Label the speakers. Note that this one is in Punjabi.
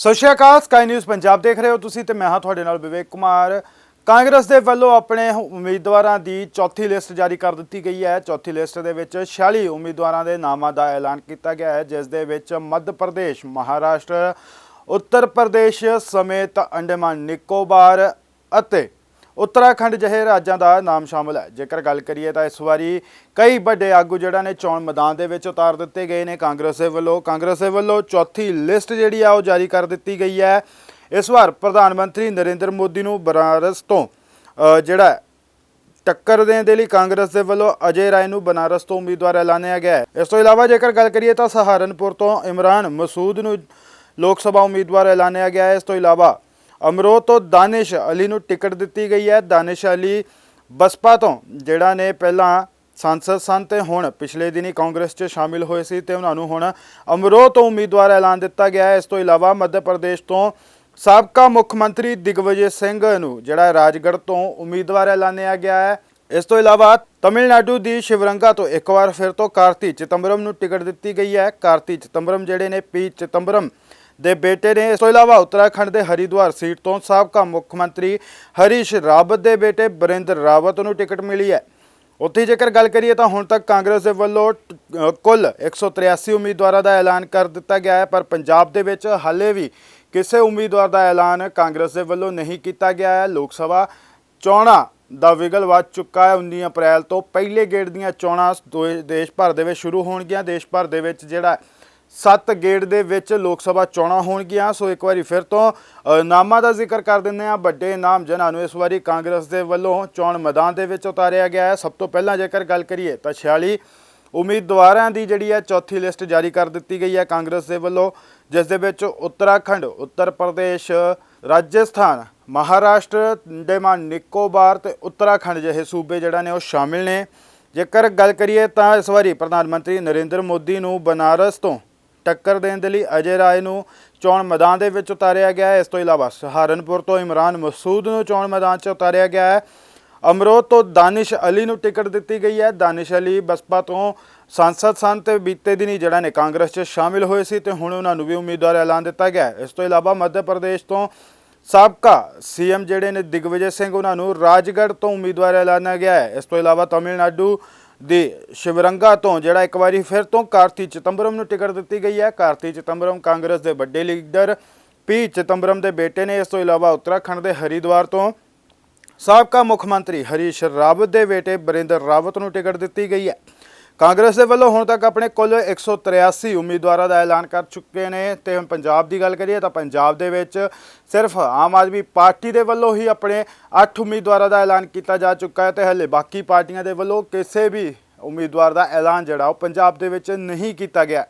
Speaker 1: ਸਤਿ ਸ਼੍ਰੀ ਅਕਾਲ ਸਕਾਈ ਨਿਊਜ਼ ਪੰਜਾਬ ਦੇਖ ਰਹੇ ਹੋ ਤੁਸੀਂ ਤੇ ਮੈਂ ਹਾਂ ਤੁਹਾਡੇ ਨਾਲ ਵਿਵੇਕ ਕੁਮਾਰ। ਕਾਂਗਰਸ ਦੇ ਵੱਲੋਂ ਆਪਣੇ ਉਮੀਦਵਾਰਾਂ ਦੀ ਚੌਥੀ ਲਿਸਟ ਜਾਰੀ ਕਰ ਦਿੱਤੀ ਗਈ ਹੈ। ਚੌਥੀ ਲਿਸਟ ਦੇ ਵਿੱਚ 46 ਉਮੀਦਵਾਰਾਂ ਦੇ ਨਾਮਾਂ ਦਾ ਐਲਾਨ ਕੀਤਾ ਗਿਆ ਹੈ, ਜਿਸ ਦੇ ਵਿੱਚ ਮੱਧ ਪ੍ਰਦੇਸ਼, ਮਹਾਰਾਸ਼ਟਰ, ਉੱਤਰ ਪ੍ਰਦੇਸ਼ ਸਮੇਤ ਅੰਡੇਮਾਨ, ਨਿਕੋਬਾਰ ਅਤੇ ਉੱਤਰਾਖੰਡ ਜਿਹੇ ਰਾਜਾਂ ਦਾ ਨਾਮ ਸ਼ਾਮਲ ਹੈ। ਜੇਕਰ ਗੱਲ ਕਰੀਏ ਤਾਂ ਇਸ ਵਾਰੀ ਕਈ ਵੱਡੇ ਆਗੂ ਜਿਹੜਾ ਨੇ ਚੋਣ ਮੈਦਾਨ ਦੇ ਵਿੱਚ ਉਤਾਰ ਦਿੱਤੇ ਗਏ ਨੇ। ਕਾਂਗਰਸ ਦੇ ਵੱਲੋਂ, ਕਾਂਗਰਸ ਦੇ ਵੱਲੋਂ ਚੌਥੀ ਲਿਸਟ ਜਿਹੜੀ ਆ ਉਹ ਜਾਰੀ ਕਰ ਦਿੱਤੀ ਗਈ ਹੈ। ਇਸ ਵਾਰ ਪ੍ਰਧਾਨ ਮੰਤਰੀ ਨਰਿੰਦਰ ਮੋਦੀ ਨੂੰ ਬਨਾਰਸ ਤੋਂ ਜਿਹੜਾ ਟੱਕਰ ਦੇਣ ਦੇ ਲਈ ਕਾਂਗਰਸ ਦੇ ਵੱਲੋਂ ਅਜੇ ਰਾਏ ਨੂੰ ਬਨਾਰਸ ਤੋਂ ਉਮੀਦਵਾਰ ਐਲਾਨਿਆ ਗਿਆ ਹੈ। ਇਸ ਤੋਂ ਇਲਾਵਾ ਜੇਕਰ ਗੱਲ ਕਰੀਏ ਤਾਂ ਸਹਾਰਨਪੁਰ ਤੋਂ ਇਮਰਾਨ ਮਸੂਦ ਨੂੰ ਲੋਕ ਸਭਾ ਉਮੀਦਵਾਰ ਐਲਾਨਿਆ ਗਿਆ ਹੈ। ਇਸ ਤੋਂ ਇਲਾਵਾ ਅਮਰੋਹ ਤੋਂ ਦਾਨਿਸ਼ ਅਲੀ ਨੂੰ ਟਿਕਟ ਦਿੱਤੀ ਗਈ ਹੈ। ਦਾਨਿਸ਼ ਅਲੀ ਬਸਪਾ ਤੋਂ, ਜਿਹੜਾ ਨੇ ਪਹਿਲਾਂ ਸੰਸਦ ਸਨ ਤੇ ਹੁਣ ਪਿਛਲੇ ਦਿਨੀ ਕਾਂਗਰਸ 'ਚ ਸ਼ਾਮਿਲ ਹੋਏ ਸੀ ਤੇ ਉਹਨਾਂ ਨੂੰ ਹੁਣ ਅਮਰੋਹ ਤੋਂ ਉਮੀਦਵਾਰ ਐਲਾਨ ਦਿੱਤਾ ਗਿਆ ਹੈ। ਇਸ ਤੋਂ ਇਲਾਵਾ ਮੱਧ ਪ੍ਰਦੇਸ਼ ਤੋਂ ਸਾਬਕਾ ਮੁੱਖ ਮੰਤਰੀ ਦਿਗਵਜੇ ਸਿੰਘ ਨੂੰ, ਜਿਹੜਾ ਰਾਜਗੜ੍ਹ ਤੋਂ ਉਮੀਦਵਾਰ ਐਲਾਨਿਆ ਗਿਆ ਹੈ। ਇਸ ਤੋਂ ਇਲਾਵਾ ਤਮਿਲਨਾਡੂ ਦੀ ਸ਼ਿਵਰੰਗਾ ਤੋਂ ਇੱਕ ਵਾਰ ਫਿਰ ਤੋਂ ਕਾਰਤੀ ਚਿਦੰਬਰਮ ਨੂੰ ਟਿਕਟ ਦਿੱਤੀ ਗਈ ਹੈ। ਕਾਰਤੀ ਚਿਦੰਬਰਮ ਜਿਹੜੇ ਨੇ, ਪੀ ਚਿਦੰਬਰਮ ਦੇ ਬੇਟੇ ਨੇ। ਇਸ ਤੋਂ ਇਲਾਵਾ ਉੱਤਰਾਖੰਡ ਦੇ ਹਰਿਦੁਆਰ ਸੀਟ ਤੋਂ ਸਾਬਕਾ ਮੁੱਖ ਮੰਤਰੀ ਹਰੀਸ਼ ਰਾਵਤ ਦੇ ਬੇਟੇ ਬਰਿੰਦਰ ਰਾਵਤ ਨੂੰ ਟਿਕਟ ਮਿਲੀ ਹੈ। ਉੱਥੇ ਜੇਕਰ ਗੱਲ ਕਰੀਏ ਤਾਂ ਹੁਣ ਤੱਕ ਕਾਂਗਰਸ ਦੇ ਵੱਲੋਂ ਟ- ਅ, ਕੁੱਲ 183 ਉਮੀਦਵਾਰਾਂ ਦਾ ਐਲਾਨ ਕਰ ਦਿੱਤਾ ਗਿਆ ਹੈ ਪਰ ਪੰਜਾਬ ਦੇ ਵਿੱਚ ਹਾਲੇ ਵੀ ਕਿਸੇ ਉਮੀਦਵਾਰ ਦਾ ਐਲਾਨ ਕਾਂਗਰਸ ਦੇ ਵੱਲੋਂ ਨਹੀਂ ਕੀਤਾ ਗਿਆ ਹੈ। ਲੋਕ ਸਭਾ ਚੋਣਾਂ ਦਾ ਵਿਗਲ ਵੱਜ ਚੁੱਕਾ ਹੈ। 19 ਅਪ੍ਰੈਲ ਤੋਂ ਪਹਿਲੇ ਗੇੜ ਦੀਆਂ ਚੋਣਾਂ ਦੋ- ਦੇਸ਼ ਭਰ ਦੇ ਵਿੱਚ ਸ਼ੁਰੂ ਹੋਣਗੀਆਂ। ਦੇਸ਼ ਭਰ ਦੇ ਵਿੱਚ ਜਿਹੜਾ ਸੱਤ ਗੇੜ ਦੇ ਵਿੱਚ ਲੋਕ ਸਭਾ ਚੋਣਾਂ ਹੋਣਗੀਆਂ। ਸੋ ਇੱਕ ਵਾਰੀ ਫਿਰ ਤੋਂ ਅ, ਨਾਮਾਂ ਦਾ ਜ਼ਿਕਰ ਕਰ ਦਿੰਦੇ ਆ ਵੱਡੇ ਨਾਮ ਜਿਨ੍ਹਾਂ ਨੂੰ ਇਸ ਵਾਰੀ ਕਾਂਗਰਸ ਦੇ ਵੱਲੋਂ ਚੋਣ ਮੈਦਾਨ ਦੇ ਵਿੱਚ ਉਤਾਰਿਆ ਗਿਆ ਹੈ। ਸਭ ਤੋਂ ਪਹਿਲਾਂ ਜੇਕਰ ਗੱਲ ਕਰੀਏ ਤਾਂ 46 ਉਮੀਦਵਾਰਾਂ ਦੀ ਜਿਹੜੀ ਹੈ ਚੌਥੀ ਲਿਸਟ ਜਾਰੀ ਕਰ ਦਿੱਤੀ ਗਈ ਹੈ ਕਾਂਗਰਸ ਦੇ ਵੱਲੋਂ ਜਿਸ ਦੇ ਵਿੱਚ ਉੱਤਰਾਖੰਡ ਉੱਤਰ ਪ੍ਰਦੇਸ਼ ਰਾਜਸਥਾਨ ਮਹਾਰਾਸ਼ਟਰ ਅੰਡੇਮਾਨ ਨਿਕੋਬਾਰ ਤੇ ਉੱਤਰਾਖੰਡ ਜਿਹੇ ਸੂਬੇ ਜਿਹੜਾ ਨੇ ਉਹ ਸ਼ਾਮਿਲ ਨੇ। ਜੇਕਰ ਗੱਲ ਕਰੀਏ ਤਾਂ ਇਸ ਵਾਰੀ ਪ੍ਰਧਾਨ ਮੰਤਰੀ ਨਰਿੰਦਰ ਮੋਦੀ ਨੂੰ ਬਨਾਰਸ ਤੋਂ ਟੱਕਰ ਦੇਣ ਦੇ ਲਈ ਅਜੇ ਰਾਏ ਨੂੰ ਚੋਣ ਮੈਦਾਨ ਦੇ ਵਿੱਚ ਉਤਾਰਿਆ ਗਿਆ ਹੈ। ਇਸ ਤੋਂ ਇਲਾਵਾ ਸਹਾਰਨਪੁਰ ਤੋਂ ਇਮਰਾਨ ਮਸੂਦ ਨੂੰ ਚੋਣ ਮੈਦਾਨ 'ਚ ਉਤਾਰਿਆ ਗਿਆ ਹੈ। ਅਮਰੋਹ ਤੋਂ ਦਾਨਿਸ਼ ਅਲੀ ਨੂੰ ਟਿਕਟ ਦਿੱਤੀ ਗਈ ਹੈ। ਦਾਨਿਸ਼ ਅਲੀ ਬਸਪਾ ਤੋਂ ਸੰਸਦ ਸਨ ਤੇ ਬੀਤੇ ਦਿਨੀ ਜਿਹੜਾ ਨੇ ਕਾਂਗਰਸ 'ਚ ਸ਼ਾਮਿਲ ਹੋਏ ਸੀ ਤੇ ਹੁਣ ਉਹਨਾਂ ਨੂੰ ਵੀ ਉਮੀਦਵਾਰ ਐਲਾਨ ਦਿੱਤਾ ਗਿਆ ਇਸ ਤੋਂ ਇਲਾਵਾ ਮੱਧ ਪ੍ਰਦੇਸ਼ ਤੋਂ ਸਾਬਕਾ ਸੀਐਮ ਜਿਹੜੇ ਨੇ ਦਿਗਵਿਜੇ ਸਿੰਘ ਉਹਨਾਂ ਨੂੰ ਰਾਜਗੜ੍ਹ ਤੋਂ ਉਮੀਦਵਾਰ ਐਲਾਨਿਆ ਗਿਆ ਹੈ। ਇਸ ਤੋਂ ਇਲਾਵਾ ਤਮਿਲਨਾਡੂ ਦੀ ਸ਼ਿਵਰੰਗਾ ਤੋਂ ਜਿਹੜਾ ਇੱਕ ਵਾਰੀ ਫਿਰ ਤੋਂ ਕਾਰਤੀ ਚਿਦੰਬਰਮ ਨੂੰ ਟਿਕਟ ਦਿੱਤੀ ਗਈ ਹੈ। ਕਾਰਤੀ ਚਿਦੰਬਰਮ ਕਾਂਗਰਸ ਦੇ ਵੱਡੇ ਲੀਡਰ, ਪੀ ਚਿਦੰਬਰਮ ਦੇ ਬੇਟੇ ਨੇ। ਇਸ ਤੋਂ ਇਲਾਵਾ ਉੱਤਰਾਖੰਡ ਦੇ ਹਰਿਦੁਆਰ ਤੋਂ ਸਾਬਕਾ ਮੁੱਖ ਮੰਤਰੀ ਹਰੀਸ਼ ਰਾਵਤ ਦੇ ਬੇਟੇ ਬਰਿੰਦਰ ਰਾਵਤ ਨੂੰ ਟਿਕਟ ਦਿੱਤੀ ਗਈ ਹੈ। ਕਾਂਗਰਸ ਦੇ ਵੱਲੋਂ ਹੁਣ ਤੱਕ ਆਪਣੇ ਕੁੱਲ 183 ਉਮੀਦਵਾਰਾਂ ਦਾ ਐਲਾਨ ਕਰ ਚੁੱਕੇ ਨੇ ਤੇ ਹੁਣ ਪੰਜਾਬ ਦੀ ਗੱਲ ਕਰੀਏ ਤਾਂ ਪੰਜਾਬ ਦੇ ਵਿੱਚ ਸਿਰਫ ਆਮ ਆਦਮੀ ਪਾਰਟੀ ਦੇ ਵੱਲੋਂ ਹੀ ਆਪਣੇ 8 ਉਮੀਦਵਾਰਾਂ ਦਾ ਐਲਾਨ ਕੀਤਾ ਜਾ ਚੁੱਕਾ ਹੈ ਤੇ ਹਲੇ ਬਾਕੀ ਪਾਰਟੀਆਂ ਦੇ ਵੱਲੋਂ ਕਿਸੇ ਵੀ ਉਮੀਦਵਾਰ ਦਾ ਐਲਾਨ ਜਿਹੜਾ ਉਹ ਪੰਜਾਬ ਦੇ ਵਿੱਚ ਨਹੀਂ ਕੀਤਾ ਗਿਆ।